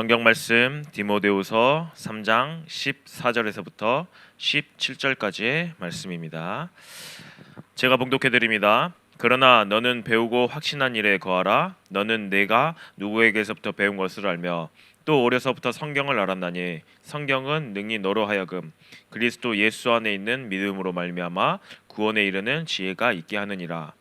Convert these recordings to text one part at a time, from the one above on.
성경 말씀 디모데후서 3장 14절에서부터 17절까지의 말씀입니다. 제가 봉독해 드립니다. 그러나 너는 배우고 확신한 일에 거하라. 너는 내가 누구에게서부터 배운 것을 알며 또 어려서부터 성경을 알았나니 성경은 능히 너로 하여금 그리스도 예수 안에 있는 믿음으로 말미암아 구원에 이르는 지혜가 있게 하느니라.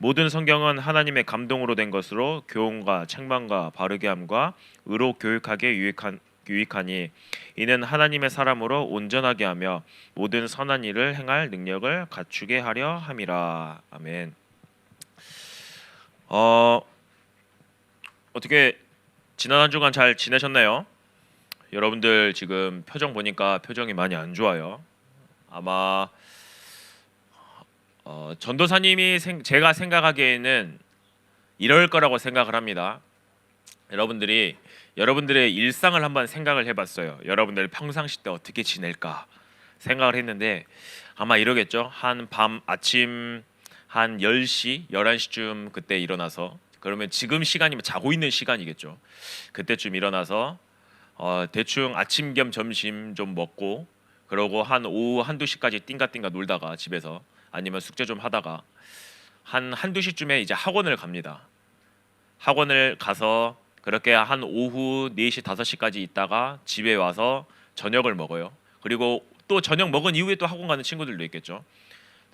모든 성경은 하나님의 감동으로 된 것으로 교훈과 책망과 바르게 함과 의로 교육하게 유익한 유익하니 이는 하나님의 사람으로 온전하게 하며 모든 선한 일을 행할 능력을 갖추게 하려 함이라. 아멘. 어 어떻게 지난 한 주간 잘 지내셨나요? 여러분들 지금 표정 보니까 표정이 많이 안 좋아요. 아마 어, 전도사님이 생, 제가 생각하기에는 이럴 거라고 생각을 합니다. 여러분들이 여러분들의 일상을 한번 생각을 해봤어요. 여러분들 평상시 때 어떻게 지낼까 생각을 했는데 아마 이러겠죠. 한 밤 아침 한 10시, 11시쯤 그때 일어나서 그러면 지금 시간이면 자고 있는 시간이겠죠. 그때쯤 일어나서 어, 대충 아침 겸 점심 좀 먹고 그러고 한 오후 한두 시까지 띵가띵가 놀다가 집에서 아니면 숙제 좀 하다가 한 한두 시쯤에 이제 학원을 갑니다. 학원을 가서 그렇게 한 오후 4시 5시까지 있다가 집에 와서 저녁을 먹어요. 그리고 또 저녁 먹은 이후에 또 학원 가는 친구들도 있겠죠.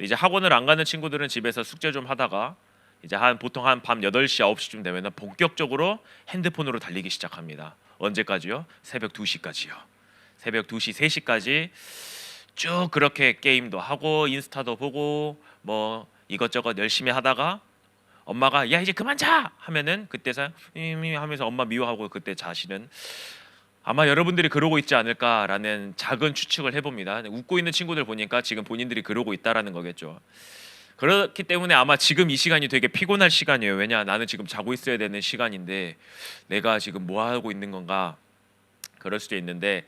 이제 학원을 안 가는 친구들은 집에서 숙제 좀 하다가 이제 한 보통 한 밤 8시 9시쯤 되면은 본격적으로 핸드폰으로 달리기 시작합니다. 언제까지요? 새벽 2시까지요. 새벽 2시 3시까지 쭉 그렇게 게임도 하고 인스타도 보고 뭐 이것저것 열심히 하다가 엄마가 야 이제 그만 자 하면은 그때서 이미 하면서 엄마 미워하고 그때 자시는 아마 여러분들이 그러고 있지 않을까라는 작은 추측을 해봅니다. 웃고 있는 친구들 보니까 지금 본인들이 그러고 있다라는 거겠죠. 그렇기 때문에 아마 지금 이 시간이 되게 피곤할 시간이에요. 왜냐 나는 지금 자고 있어야 되는 시간인데 내가 지금 뭐 하고 있는 건가 그럴 수도 있는데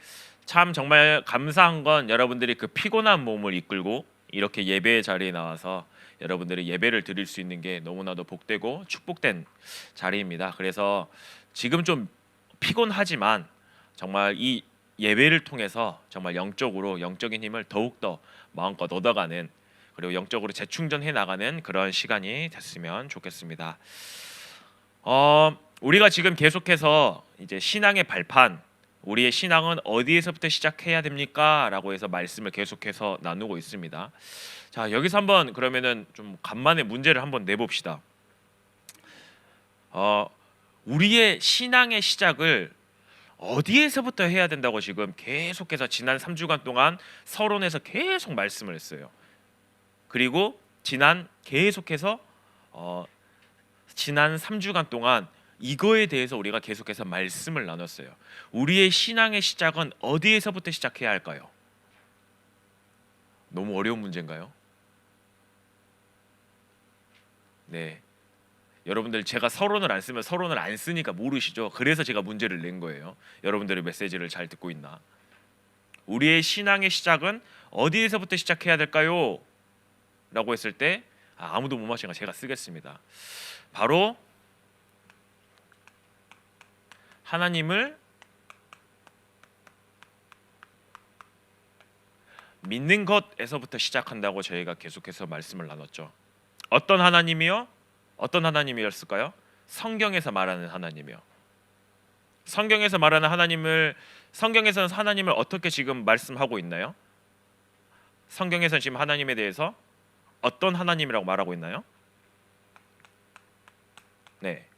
참 정말 감사한 건 여러분들이 그 피곤한 몸을 이끌고 이렇게 예배의 자리에 나와서 여러분들이 예배를 드릴 수 있는 게 너무나도 복되고 축복된 자리입니다. 그래서 지금 좀 피곤하지만 정말 이 예배를 통해서 정말 영적으로 영적인 힘을 더욱 더 마음껏 얻어가는 그리고 영적으로 재충전해 나가는 그런 시간이 됐으면 좋겠습니다. 어, 우리가 지금 계속해서 이제 신앙의 발판 우리의 신앙은 어디에서부터 시작해야 됩니까? 라고 해서 말씀을 계속해서 나누고 있습니다. 자, 여기서 한번 그러면은 좀 간만에 문제를 한번 내봅시다. 어, 우리의 신앙의 시작을 어디에서부터 해야 된다고 지금 계속해서 지난 3주간 동안 서론에서 계속 말씀을 했어요. 그리고 지난 계속해서 어, 지난 3주간 동안 이거에 대해서 우리가 계속해서 말씀을 나눴어요. 우리의 신앙의 시작은 어디에서부터 시작해야 할까요? 너무 어려운 문제인가요? 네. 여러분들 제가 서론을 안 쓰면 서론을 안 쓰니까 모르시죠. 그래서 제가 문제를 낸 거예요. 여러분들의 메시지를 잘 듣고 있나? 우리의 신앙의 시작은 어디에서부터 시작해야 될까요? 라고 했을 때 아, 아무도 못 마시니까 제가 쓰겠습니다. 바로 하나님을 믿는 것에서부터 시작한다고 저희가 계속해서 말씀을 나눴죠. 어떤 하나님이요? 어떤 하나님이었을까요? 성경에서 말하는 하나님이요. 성경에서 말하는 하나님을 성경에서는 하나님을 어떻게 지금 말씀하고 있나요? 성경에서는 지금 하나님에 대해서 어떤 하나님이라고 말하고 있나요? 네.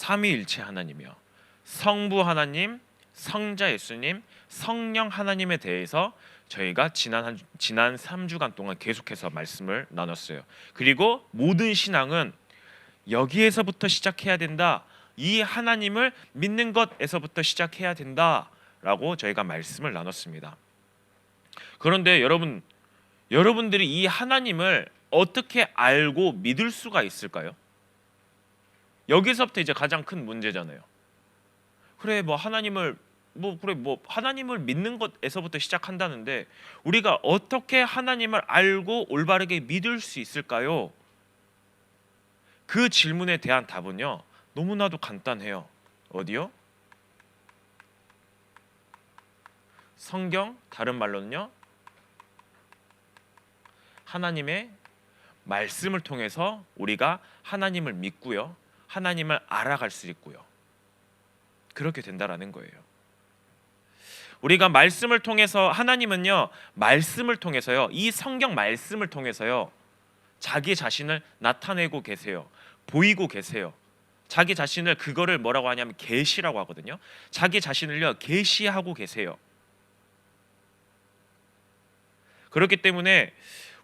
삼위일체 하나님이요. 성부 하나님, 성자 예수님, 성령 하나님에 대해서 저희가 지난 한, 지난 3주간 동안 계속해서 말씀을 나눴어요. 그리고 모든 신앙은 여기에서부터 시작해야 된다. 이 하나님을 믿는 것에서부터 시작해야 된다라고 저희가 말씀을 나눴습니다. 그런데 여러분 여러분들이 이 하나님을 어떻게 알고 믿을 수가 있을까요? 여기서부터 이제 가장 큰 문제잖아요. 그래 뭐 하나님을 뭐 그래 뭐 하나님을 믿는 것에서부터 시작한다는데 우리가 어떻게 하나님을 알고 올바르게 믿을 수 있을까요? 그 질문에 대한 답은요. 너무나도 간단해요. 어디요? 성경 다른 말로는요. 하나님의 말씀을 통해서 우리가 하나님을 믿고요. 하나님을 알아갈 수 있고요. 그렇게 된다라는 거예요. 우리가 말씀을 통해서 하나님은요. 말씀을 통해서요. 이 성경 말씀을 통해서요. 자기 자신을 나타내고 계세요. 보이고 계세요. 자기 자신을 그거를 뭐라고 하냐면 계시라고 하거든요. 자기 자신을요. 계시하고 계세요. 그렇기 때문에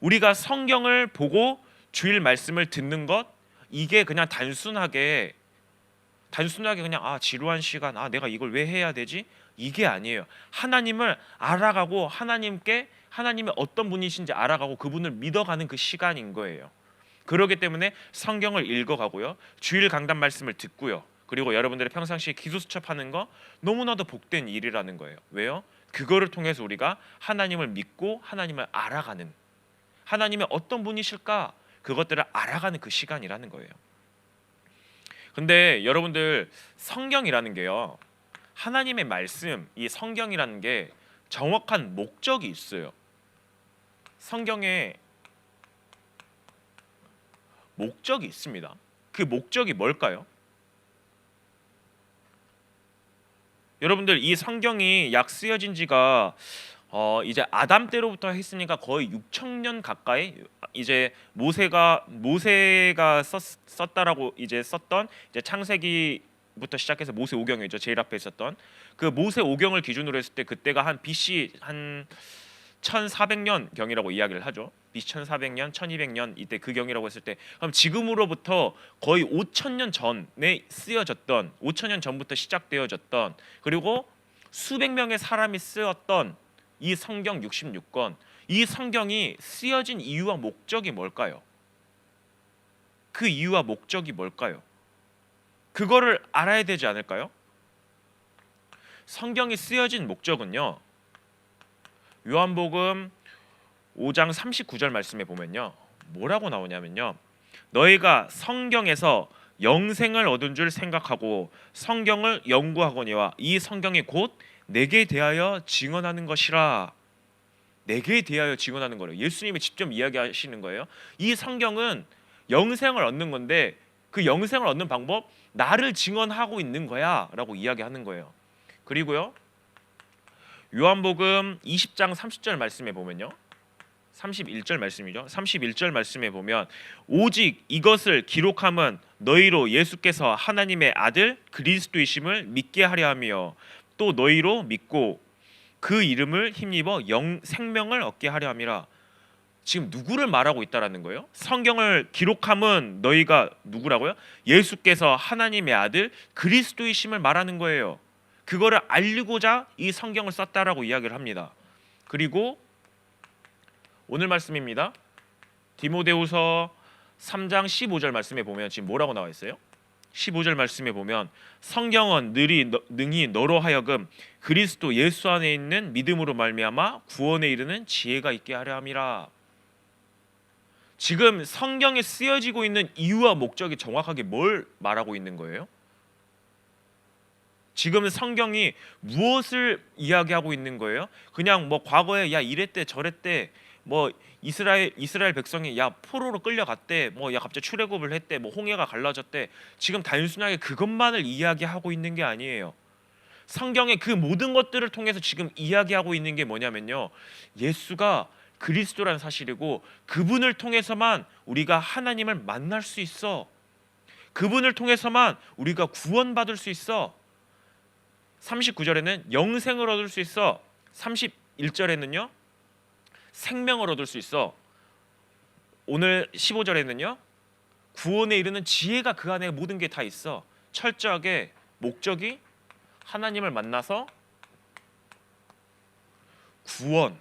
우리가 성경을 보고 주일 말씀을 듣는 것 이게 그냥 단순하게 단순하게 그냥 아 지루한 시간 아 내가 이걸 왜 해야 되지? 이게 아니에요. 하나님을 알아가고 하나님께 하나님의 어떤 분이신지 알아가고 그분을 믿어가는 그 시간인 거예요. 그렇기 때문에 성경을 읽어가고요. 주일 강단 말씀을 듣고요. 그리고 여러분들의 평상시에 기도 수첩하는 거 너무나도 복된 일이라는 거예요. 왜요? 그거를 통해서 우리가 하나님을 믿고 하나님을 알아가는 하나님의 어떤 분이실까 그것들을 알아가는 그 시간이라는 거예요. 근데 여러분들 성경이라는 게요. 하나님의 말씀, 이 성경이라는 게 정확한 목적이 있어요. 성경에 목적이 있습니다. 그 목적이 뭘까요? 여러분들 이 성경이 약 쓰여진 지가 어 이제 아담 때로부터 했으니까 거의 6천 년 가까이 이제 모세가 모세가 썼, 썼다라고 이제 썼던 이제 창세기 부터 시작해서 모세 오경이죠 제일 앞에 있었던 그 모세 오경을 기준으로 했을 때 그때가 한 BC 한 1400년 경이라고 이야기를 하죠. BC 1400년, 1200년 이때 그 경이라고 했을 때 그럼 지금으로부터 거의 5000년 전에 쓰여졌던 5000년 전부터 시작되어졌던 그리고 수백 명의 사람이 쓰였던 이 성경 66권 이 성경이 쓰여진 이유와 목적이 뭘까요? 그 이유와 목적이 뭘까요? 그거를 알아야 되지 않을까요? 성경이 쓰여진 목적은요. 요한복음 5장 39절 말씀에 보면요. 뭐라고 나오냐면요. 너희가 성경에서 영생을 얻은 줄 생각하고 성경을 연구하거니와 이 성경이 곧 내게 대하여 증언하는 것이라. 내게 대하여 증언하는 거예요. 예수님이 직접 이야기하시는 거예요. 이 성경은 영생을 얻는 건데 그 영생을 얻는 방법 나를 증언하고 있는 거야라고 이야기하는 거예요. 그리고요. 요한복음 20장 30절 말씀에 보면요. 31절 말씀이죠. 31절 말씀에 보면 오직 이것을 기록함은 너희로 예수께서 하나님의 아들 그리스도이심을 믿게 하려 하며 또 너희로 믿고 그 이름을 힘입어 영 생명을 얻게 하려 함이라. 지금 누구를 말하고 있다라는 거예요? 성경을 기록함은 너희가 누구라고요? 예수께서 하나님의 아들 그리스도이심을 말하는 거예요. 그거를 알리고자 이 성경을 썼다라고 이야기를 합니다. 그리고 오늘 말씀입니다. 디모데후서 3장 15절 말씀에 보면 지금 뭐라고 나와 있어요? 15절 말씀에 보면 성경은 늘이 너, 능히 너로 하여금 그리스도 예수 안에 있는 믿음으로 말미암아 구원에 이르는 지혜가 있게 하려 함이라. 지금 성경에 쓰여지고 있는 이유와 목적이 정확하게 뭘 말하고 있는 거예요? 지금 성경이 무엇을 이야기하고 있는 거예요? 그냥 뭐 과거에 야 이랬대 저랬대 뭐 이스라엘 이스라엘 백성이 야 포로로 끌려갔대 뭐 야 갑자기 출애굽을 했대 뭐 홍해가 갈라졌대 지금 단순하게 그것만을 이야기하고 있는 게 아니에요. 성경의 그 모든 것들을 통해서 지금 이야기하고 있는 게 뭐냐면요. 예수가 그리스도라는 사실이고 그분을 통해서만 우리가 하나님을 만날 수 있어. 그분을 통해서만 우리가 구원받을 수 있어. 39절에는 영생을 얻을 수 있어. 31절에는요. 생명을 얻을 수 있어. 오늘 15절에는요. 구원에 이르는 지혜가 그 안에 모든 게 다 있어. 철저하게 목적이 하나님을 만나서 구원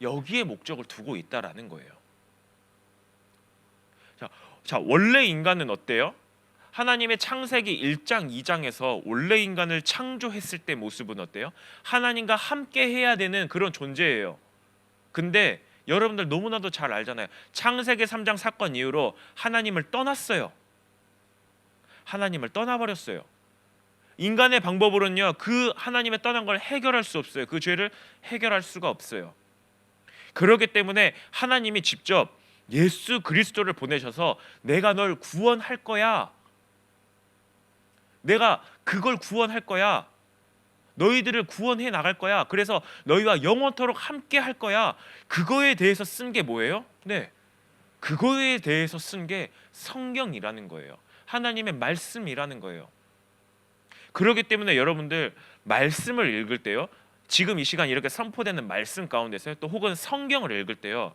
여기에 목적을 두고 있다라는 거예요. 자, 자 원래 인간은 어때요? 하나님의 창세기 1장 2장에서 원래 인간을 창조했을 때 모습은 어때요? 하나님과 함께 해야 되는 그런 존재예요. 근데 여러분들 너무나도 잘 알잖아요. 창세기 3장 사건 이후로 하나님을 떠났어요. 하나님을 떠나버렸어요. 인간의 방법으로는요 그 하나님의 떠난 걸 해결할 수 없어요. 그 죄를 해결할 수가 없어요. 그렇기 때문에 하나님이 직접 예수 그리스도를 보내셔서 내가 널 구원할 거야. 내가 그걸 구원할 거야. 너희들을 구원해 나갈 거야. 그래서 너희와 영원토록 함께 할 거야. 그거에 대해서 쓴 게 뭐예요? 네. 그거에 대해서 쓴 게 성경이라는 거예요. 하나님의 말씀이라는 거예요. 그렇기 때문에 여러분들 말씀을 읽을 때요. 지금 이 시간 이렇게 선포되는 말씀 가운데서 또 혹은 성경을 읽을 때요.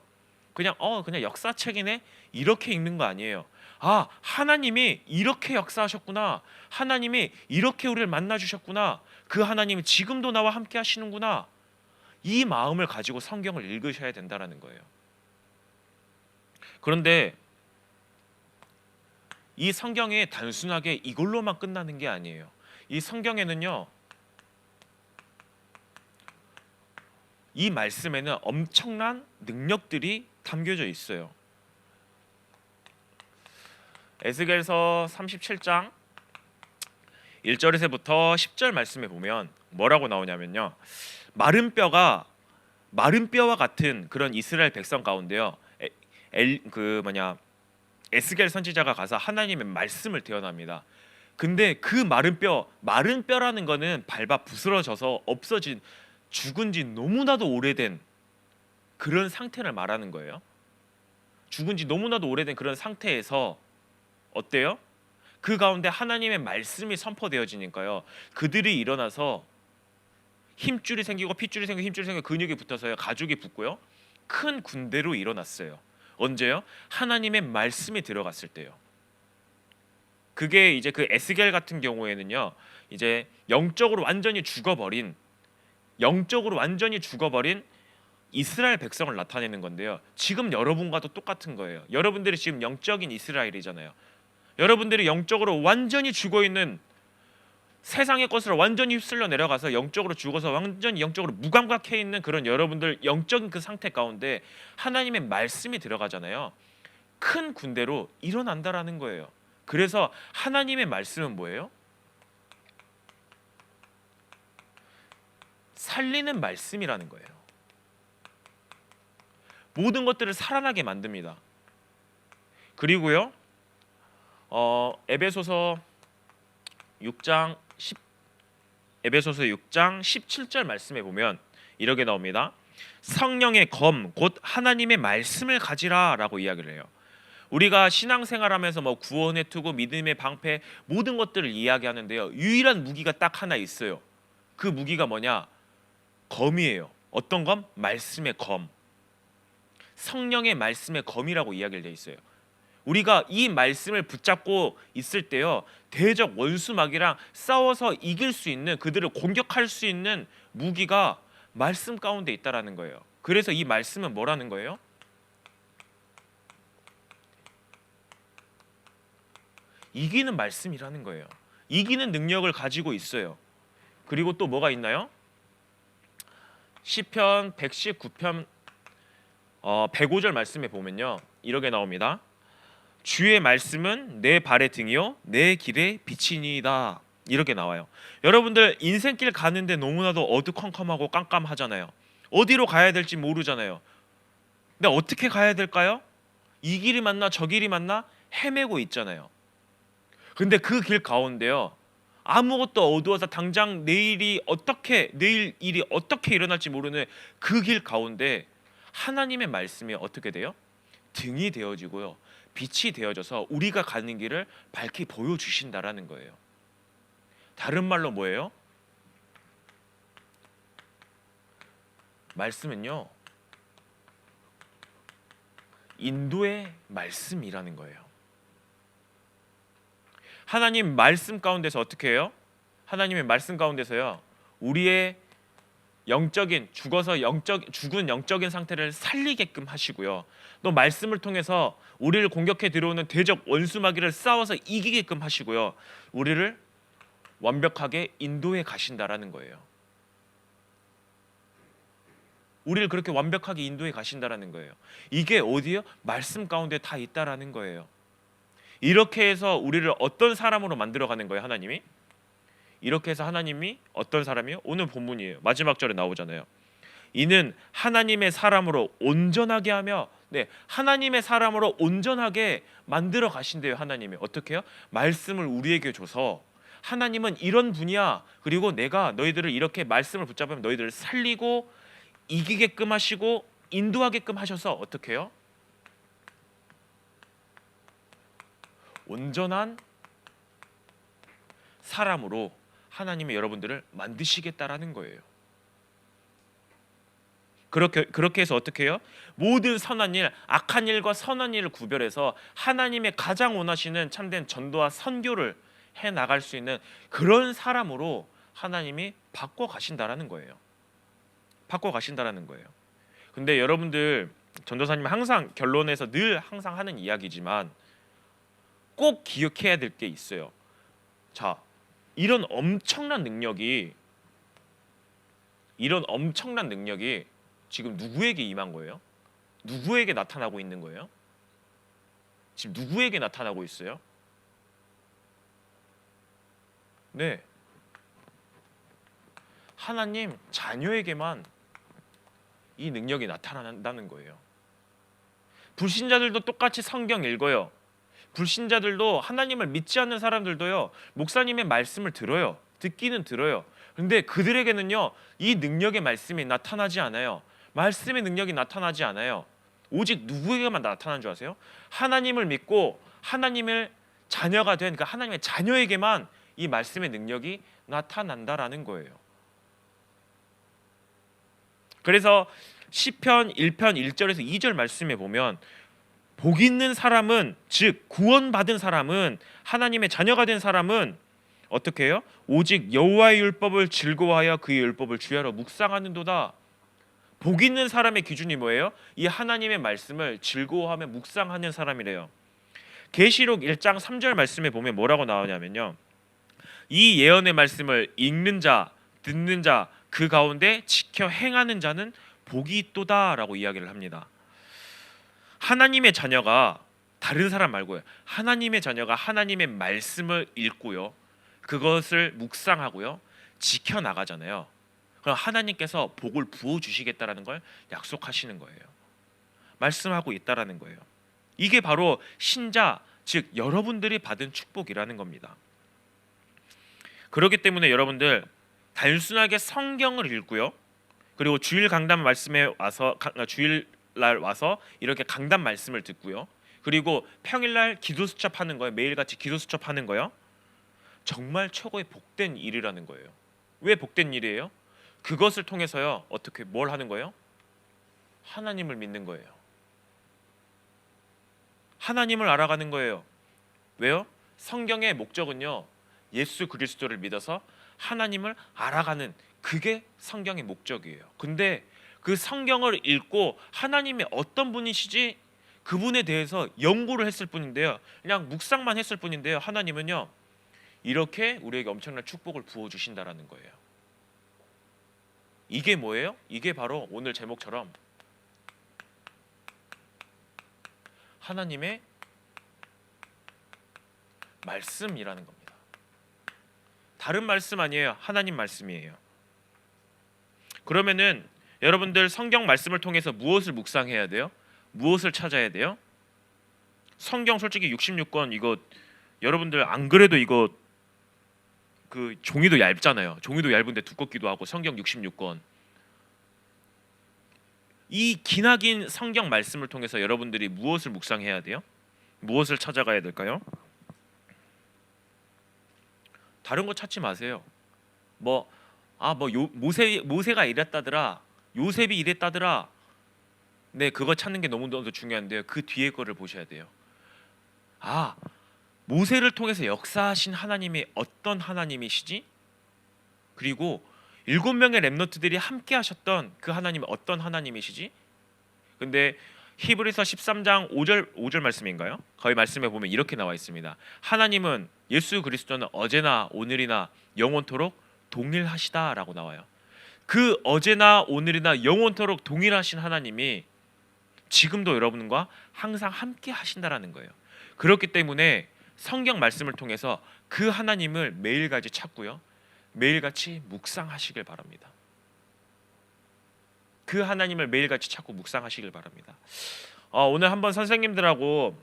그냥 어 그냥 역사책이네 이렇게 읽는 거 아니에요. 아 하나님이 이렇게 역사하셨구나. 하나님이 이렇게 우리를 만나 주셨구나. 그 하나님이 지금도 나와 함께 하시는구나. 이 마음을 가지고 성경을 읽으셔야 된다라는 거예요. 그런데 이 성경에 단순하게 이걸로만 끝나는 게 아니에요. 이 성경에는요. 이 말씀에는 엄청난 능력들이 담겨져 있어요. 에스겔서 37장 1절에서부터 10절 말씀에 보면 뭐라고 나오냐면요. 마른 뼈가 마른 뼈와 같은 그런 이스라엘 백성 가운데요. 에, 엘, 그 뭐냐 에스겔 선지자가 가서 하나님의 말씀을 대언합니다. 근데 그 마른 뼈, 마른 뼈라는 거는 밟아 부스러져서 없어진 죽은 지 너무나도 오래된 그런 상태를 말하는 거예요. 죽은 지 너무나도 오래된 그런 상태에서 어때요? 그 가운데 하나님의 말씀이 선포되어지니까요. 그들이 일어나서 힘줄이 생기고 핏줄이 생기고 힘줄이 생기고 근육이 붙어서요. 가죽이 붙고요. 큰 군대로 일어났어요. 언제요? 하나님의 말씀이 들어갔을 때요. 그게 이제 그 에스겔 같은 경우에는요. 이제 영적으로 완전히 죽어버린 영적으로 완전히 죽어버린 이스라엘 백성을 나타내는 건데요. 지금 여러분과도 똑같은 거예요. 여러분들이 지금 영적인 이스라엘이잖아요. 여러분들이 영적으로 완전히 죽어 있는 세상의 것으로 완전히 휩쓸려 내려가서 영적으로 죽어서 완전히 영적으로 무감각해 있는 그런 여러분들 영적인 그 상태 가운데 하나님의 말씀이 들어가잖아요. 큰 군대로 일어난다라는 거예요. 그래서 하나님의 말씀은 뭐예요? 살리는 말씀이라는 거예요. 모든 것들을 살아나게 만듭니다. 그리고요. 어, 에베소서 6장 10 에베소서 6장 17절 말씀에 보면 이렇게 나옵니다. 성령의 검 곧 하나님의 말씀을 가지라라고 이야기를 해요. 우리가 신앙생활하면서 뭐 구원의 투구, 믿음의 방패 모든 것들을 이야기하는데요. 유일한 무기가 딱 하나 있어요. 그 무기가 뭐냐? 검이에요. 어떤 검? 말씀의 검. 성령의 말씀의 검이라고 이야기를 돼 있어요. 우리가 이 말씀을 붙잡고 있을 때요 대적 원수막이랑 싸워서 이길 수 있는 그들을 공격할 수 있는 무기가 말씀 가운데 있다라는 거예요. 그래서 이 말씀은 뭐라는 거예요? 이기는 말씀이라는 거예요. 이기는 능력을 가지고 있어요. 그리고 또 뭐가 있나요? 시편 119편 어, 105절 말씀에 보면요. 이렇게 나옵니다. 주의 말씀은 내 발의 등이요 내 길의 빛이니이다. 이렇게 나와요. 여러분들 인생길 가는데 너무나도 어두컴컴하고 깜깜하잖아요. 어디로 가야 될지 모르잖아요. 근데 어떻게 가야 될까요? 이 길이 맞나 저 길이 맞나 헤매고 있잖아요. 근데 그 길 가운데요. 아무것도 어두워서 당장 내일이 어떻게 내일 일이 어떻게 일어날지 모르는 그 길 가운데 하나님의 말씀이 어떻게 돼요? 등이 되어지고요. 빛이 되어져서 우리가 가는 길을 밝히 보여 주신다라는 거예요. 다른 말로 뭐예요? 말씀은요. 인도의 말씀이라는 거예요. 하나님 말씀 가운데서 어떻게 해요? 하나님의 말씀 가운데서요. 우리의 영적인 죽어서 영적 죽은 영적인 상태를 살리게끔 하시고요. 또 말씀을 통해서 우리를 공격해 들어오는 대적 원수 마귀를 싸워서 이기게끔 하시고요. 우리를 완벽하게 인도해 가신다라는 거예요. 우리를 그렇게 완벽하게 인도해 가신다라는 거예요. 이게 어디요? 말씀 가운데 다 있다라는 거예요. 이렇게 해서 우리를 어떤 사람으로 만들어 가는 거예요, 하나님이? 이렇게 해서 하나님이 어떤 사람이요? 오늘 본문이에요. 마지막 절에 나오잖아요. 이는 하나님의 사람으로 온전하게 하며 네, 하나님의 사람으로 온전하게 만들어 가신대요, 하나님이. 어떻게요? 말씀을 우리에게 줘서 하나님은 이런 분이야. 그리고 내가 너희들을 이렇게 말씀을 붙잡으면 너희들을 살리고 이기게끔 하시고 인도하게끔 하셔서 어떻게 해요? 온전한 사람으로 하나님이 여러분들을 만드시겠다라는 거예요. 그렇게 그렇게 해서 어떻게 해요? 모든 선한 일, 악한 일과 선한 일을 구별해서 하나님의 가장 원하시는 참된 전도와 선교를 해 나갈 수 있는 그런 사람으로 하나님이 바꿔 가신다라는 거예요. 바꿔 가신다라는 거예요. 근데 여러분들 전도사님 항상 결론에서 늘 항상 하는 이야기지만 꼭 기억해야 될 게 있어요. 자, 이런 엄청난 능력이 이런 엄청난 능력이 지금 누구에게 임한 거예요? 누구에게 나타나고 있는 거예요? 지금 누구에게 나타나고 있어요? 네. 하나님 자녀에게만 이 능력이 나타난다는 거예요. 불신자들도 똑같이 성경 읽어요. 불신자들도 하나님을 믿지 않는 사람들도요. 목사님의 말씀을 들어요. 듣기는 들어요. 근데 그들에게는요. 이 능력의 말씀이 나타나지 않아요. 말씀의 능력이 나타나지 않아요. 오직 누구에게만 나타나는 줄 아세요? 하나님을 믿고 하나님을 자녀가 된 그 하나님의 자녀에게만 이 말씀의 능력이 나타난다라는 거예요. 그래서 시편 1편 1절에서 2절 말씀에 보면 복 있는 사람은 즉 구원받은 사람은 하나님의 자녀가 된 사람은 어떻게 해요? 오직 여호와의 율법을 즐거워하여 그의 율법을 주야로 묵상하는도다. 복 있는 사람의 기준이 뭐예요? 이 하나님의 말씀을 즐거워하며 묵상하는 사람이래요. 계시록 1장 3절 말씀에 보면 뭐라고 나오냐면요. 이 예언의 말씀을 읽는 자, 듣는 자, 그 가운데 지켜 행하는 자는 복이 있도다라고 이야기를 합니다. 하나님의 자녀가 다른 사람 말고요. 하나님의 자녀가 하나님의 말씀을 읽고요. 그것을 묵상하고요. 지켜 나가잖아요. 그럼 하나님께서 복을 부어 주시겠다라는 걸 약속하시는 거예요. 말씀하고 있다라는 거예요. 이게 바로 신자 즉 여러분들이 받은 축복이라는 겁니다. 그렇기 때문에 여러분들 단순하게 성경을 읽고요. 그리고 주일 강단 말씀에 와서 가- 주일 날 와서 이렇게 강단 말씀을 듣고요. 그리고 평일날 기도 수첩하는 거예요. 매일같이 기도 수첩하는 거요. 정말 최고의 복된 일이라는 거예요. 왜 복된 일이에요? 그것을 통해서요. 어떻게 뭘 하는 거예요? 하나님을 믿는 거예요. 하나님을 알아가는 거예요. 왜요? 성경의 목적은요. 예수 그리스도를 믿어서 하나님을 알아가는 그게 성경의 목적이에요. 근데 그 성경을 읽고 하나님이 어떤 분이시지 그분에 대해서 연구를 했을 뿐인데요. 그냥 묵상만 했을 뿐인데요. 하나님은요. 이렇게 우리에게 엄청난 축복을 부어 주신다라는 거예요. 이게 뭐예요? 이게 바로 오늘 제목처럼 하나님의 말씀이라는 겁니다. 다른 말씀 아니에요. 하나님 말씀이에요. 그러면은 여러분들 성경 말씀을 통해서 무엇을 묵상해야 돼요? 무엇을 찾아야 돼요? 성경 솔직히 66권 이거 여러분들 안 그래도 이거 그 종이도 얇잖아요. 종이도 얇은데 두껍기도 하고 성경 66권 이 기나긴 성경 말씀을 통해서 여러분들이 무엇을 묵상해야 돼요? 무엇을 찾아가야 될까요? 다른 거 찾지 마세요. 뭐 아뭐 모세 모세가 이랬다더라. 요셉이 이랬다더라. 네, 그거 찾는 게 너무너무 중요한데요. 그 뒤에 거를 보셔야 돼요. 아, 모세를 통해서 역사하신 하나님이 어떤 하나님이시지? 그리고 일곱 명의 렘너트들이 함께 하셨던 그 하나님이 어떤 하나님이시지? 근데 히브리서 13장 5절 5절 말씀인가요? 거기 말씀에 보면 이렇게 나와 있습니다. 하나님은 예수 그리스도는 어제나 오늘이나 영원토록 동일하시다라고 나와요. 그 어제나 오늘이나 영원토록 동일하신 하나님이 지금도 여러분과 항상 함께 하신다라는 거예요. 그렇기 때문에 성경 말씀을 통해서 그 하나님을 매일같이 찾고요. 매일같이 묵상하시길 바랍니다. 그 하나님을 매일같이 찾고 묵상하시길 바랍니다. 어, 오늘 한번 선생님들하고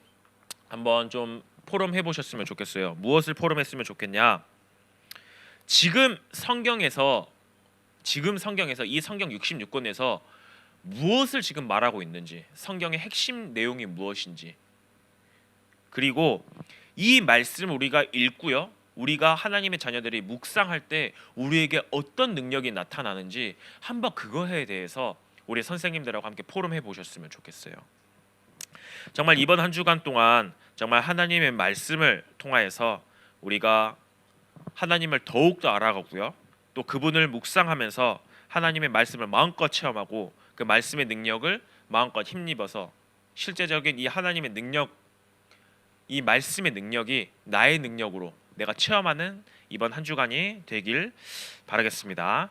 한번 좀 포럼 해보셨으면 좋겠어요. 무엇을 포럼했으면 좋겠냐? 지금 성경에서 지금 성경에서 이 성경 66권에서 무엇을 지금 말하고 있는지 성경의 핵심 내용이 무엇인지 그리고 이 말씀 우리가 읽고요. 우리가 하나님의 자녀들이 묵상할 때 우리에게 어떤 능력이 나타나는지 한번 그거에 대해서 우리 선생님들하고 함께 포럼해 보셨으면 좋겠어요. 정말 이번 한 주간 동안 정말 하나님의 말씀을 통하여서 우리가 하나님을 더욱 더 알아가고요. 또 그분을 묵상하면서 하나님의 말씀을 마음껏 체험하고 그 말씀의 능력을 마음껏 힘입어서 실제적인 이 하나님의 능력 이 말씀의 능력이 나의 능력으로 내가 체험하는 이번 한 주간이 되길 바라겠습니다.